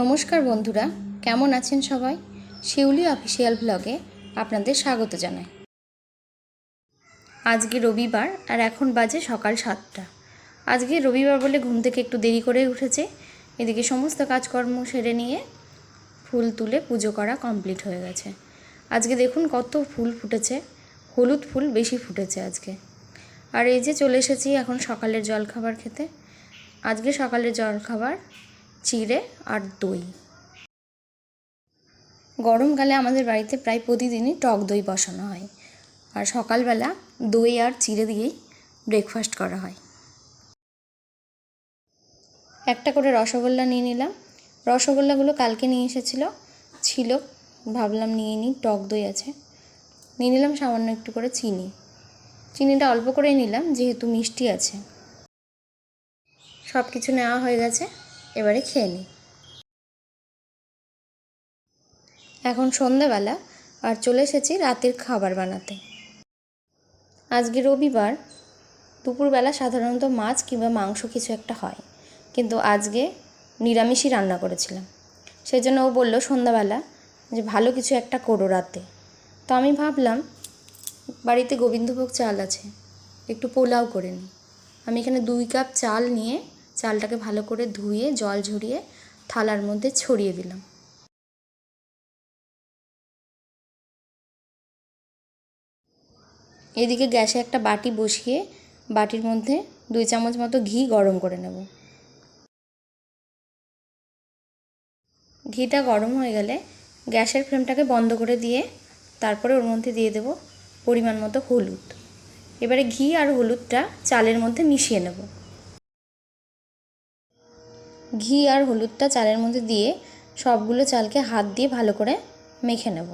নমস্কার বন্ধুরা, কেমন আছেন সবাই? শিউলি অফিসিয়াল ব্লগে আপনাদের স্বাগত জানাই। আজকে রবিবার আর এখন বাজে সকাল সাতটা। আজকে রবিবার বলে ঘুম থেকে একটু দেরি করে উঠেছে। এদিকে সমস্ত কাজকর্ম সেরে নিয়ে ফুল তুলে পুজো করা কমপ্লিট হয়ে গেছে। আজকে দেখুন কত ফুল ফুটেছে, হলুদ ফুল বেশি ফুটেছে আজকে। আর এই যে চলে এসেছি এখন সকালের জলখাবার খেতে। আজকে সকালের জলখাবার চিড়ে আর দই। গরমকালে আমাদের বাড়িতে প্রায় প্রতিদিনই টক দই বসানো হয়। আর সকালবেলা দই আর চিড়ে দিয়েই ব্রেকফাস্ট করা হয়। একটা করে রসগোল্লা নিয়ে নিলাম। রসগোল্লাগুলো কালকে নিয়ে এসেছিল। ছিল। ভাবলাম নিয়ে নিই, টক দই আছে। নিয়ে নিলাম সামান্য একটু করে চিনি। চিনিটা অল্প করেই নিলাম, যেহেতু মিষ্টি আছে। সব কিছু নেওয়া হয়ে গেছে। এবারে খেয়ে নিই এখন সন্ধ্যাবেলা আর চলে এসেছি রাতের খাবার বানাতে। আজকে রবিবার, দুপুরবেলা সাধারণত মাছ কিংবা মাংস কিছু একটা হয়। কিন্তু আজকে নিরামিষই রান্না করেছিলাম। সেই জন্য ও বলল সন্ধ্যাবেলা যে ভালো কিছু একটা করো রাতে। তো আমি ভাবলাম, বাড়িতে গোবিন্দভোগ চাল আছে, একটু পোলাও করে নিই আমি এখানে দুই কাপ চাল নিয়ে চালটাকে ভালো করে ধুয়ে, জল ঝরিয়ে থালার মধ্যে ছড়িয়ে দিলাম। এদিকে গ্যাসে একটা বাটি বসিয়ে বাটির মধ্যে দুই চামচ মতো ঘি গরম করে নেব। ঘিটা গরম হয়ে গেলে গ্যাসের ফ্লেমটাকে বন্ধ করে দিয়ে তারপরে ওর মধ্যে দিয়ে দেব পরিমাণ মতো হলুদ। এবারে ঘি আর হলুদটা চালের মধ্যে মিশিয়ে নেব। ঘি আর হলুদটা চালের মধ্যে দিয়ে সবগুলো চালকে হাত দিয়ে ভালো করে মেখে নেব।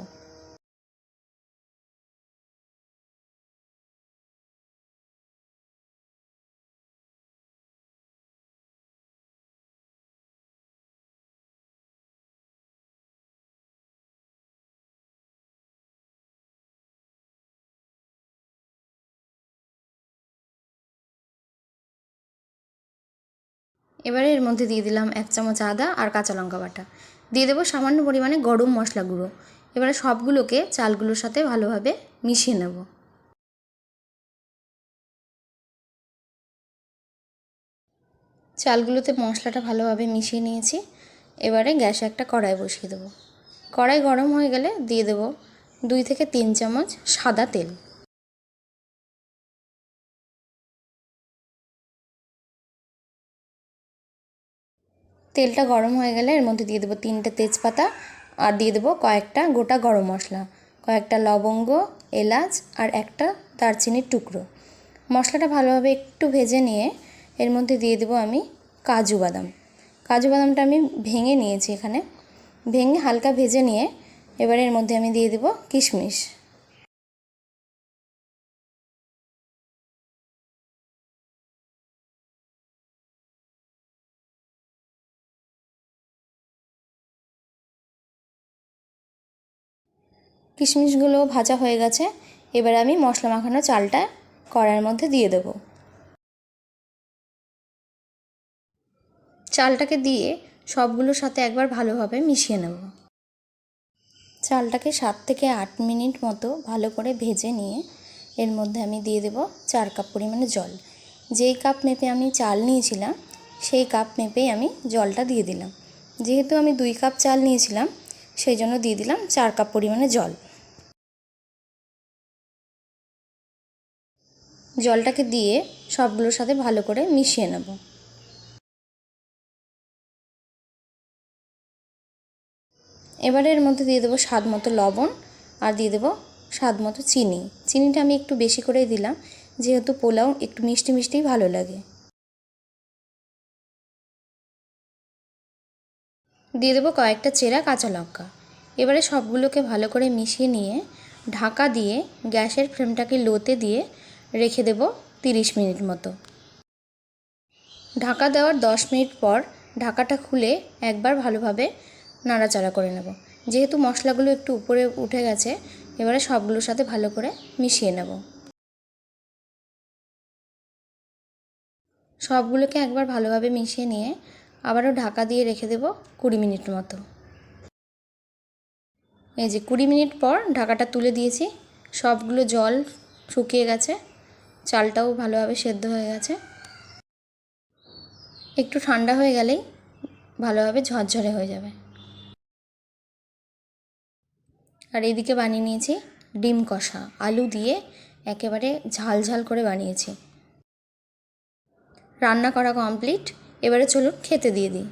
এবারে এর মধ্যে দিয়ে দিলাম এক চামচ আদা আর কাঁচা লঙ্কা বাটা। দিয়ে দেবো সামান্য পরিমাণে গরম মশলা গুঁড়ো। এবারে সবগুলোকে চালগুলোর সাথে ভালোভাবে মিশিয়ে নেব। চালগুলোতে মশলাটা ভালোভাবে মিশিয়ে নিয়েছি। এবারে গ্যাসে একটা কড়াই বসিয়ে দেবো। কড়াই গরম হয়ে গেলে দিয়ে দেবো দুই থেকে তিন চামচ সাদা তেল। তেলটা গরম হয়ে গেলে এর মধ্যে দিয়ে দেবো তিনটে তেজপাতা আর দিয়ে দেবো কয়েকটা গোটা গরম মশলা। কয়েকটা লবঙ্গ, এলাচ আর একটা দারচিনির টুকরো। মশলাটা ভালোভাবে একটু ভেজে নিয়ে এর মধ্যে দিয়ে দেবো আমি কাজু বাদাম। কাজু বাদামটা আমি ভেঙে নিয়েছি এখানে। ভেঙে হালকা ভেজে নিয়ে এবারে এর মধ্যে আমি দিয়ে দেবো কিশমিশ। কিশমিশগুলো ভাজা হয়ে গেছে। এবার আমি মশলা মাখানো চালটা কড়াইয়ের মধ্যে দিয়ে দেব। চালটাকে দিয়ে সবগুলোর সাথে একবার ভালোভাবে মিশিয়ে নেব। চালটাকে সাত থেকে আট মিনিট মতো ভালো করে ভেজে নিয়ে এর মধ্যে আমি দিয়ে দেব চার কাপ পরিমাণে জল। যেই কাপ মেপে আমি চাল নিয়েছিলাম, সেই কাপ মেপেই আমি জলটা দিয়ে দিলাম। যেহেতু আমি দুই কাপ চাল নিয়েছিলাম, সেই জন্য দিয়ে দিলাম চার কাপ পরিমাণে জল। জলটাকে দিয়ে সবগুলোর সাথে ভালো করে মিশিয়ে নেব। এবারে এর মধ্যে দিয়ে দেবো স্বাদ মতো লবণ আর দিয়ে দেবো স্বাদ মতো চিনি। চিনিটা আমি একটু বেশি করেই দিলাম, যেহেতু পোলাও একটু মিষ্টি মিষ্টিই ভালো লাগে। দিয়ে দেবো কয়েকটা চেরা কাঁচা লঙ্কা। এবারে সবগুলোকে ভালো করে মিশিয়ে নিয়ে ঢাকা দিয়ে গ্যাসের ফ্লেমটাকে লোতে দিয়ে রেখে দেব তিরিশ মিনিট মতো। ঢাকা দেওয়ার দশ মিনিট পর ঢাকাটা খুলে একবার ভালোভাবে নাড়াচাড়া করে নেব। যেহেতু মশলাগুলো একটু উপরে উঠে গেছে, এবারে সবগুলোর সাথে ভালো করে মিশিয়ে নেব। সবগুলোকে একবার ভালোভাবে মিশিয়ে নিয়ে আবারও ঢাকা দিয়ে রেখে দেব কুড়ি মিনিট মতো। এই যে কুড়ি মিনিট পর ঢাকাটা তুলে দিয়েছি, সবগুলো জল শুকিয়ে গেছে। চালটাও ভালোভাবে সেদ্ধ হয়ে গেছে। একটু ঠান্ডা হয়ে গেলেই ভালোভাবে ঝরঝরে হয়ে যাবে। আর এদিকে বানিয়ে নিয়েছি ডিম কষা। আলু দিয়ে একেবারে ঝাল ঝাল করে বানিয়েছি। রান্না করা কমপ্লিট। এবারে চলুন খেতে দিয়ে দিই।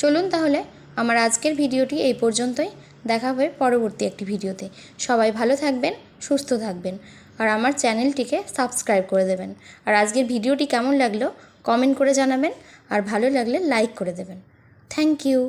চলুন তাহলে আমার আজকের ভিডিওটি এই পর্যন্তই। দেখা হবে পরবর্তী একটি ভিডিওতে। সবাই ভালো থাকবেন, সুস্থ থাকবেন। আর আমার চ্যানেলটিকে সাবস্ক্রাইব করে দেবেন। আর আজকের ভিডিওটি কেমন লাগল কমেন্ট করে জানাবেন। আর ভালো লাগলে লাইক করে দেবেন। Thank you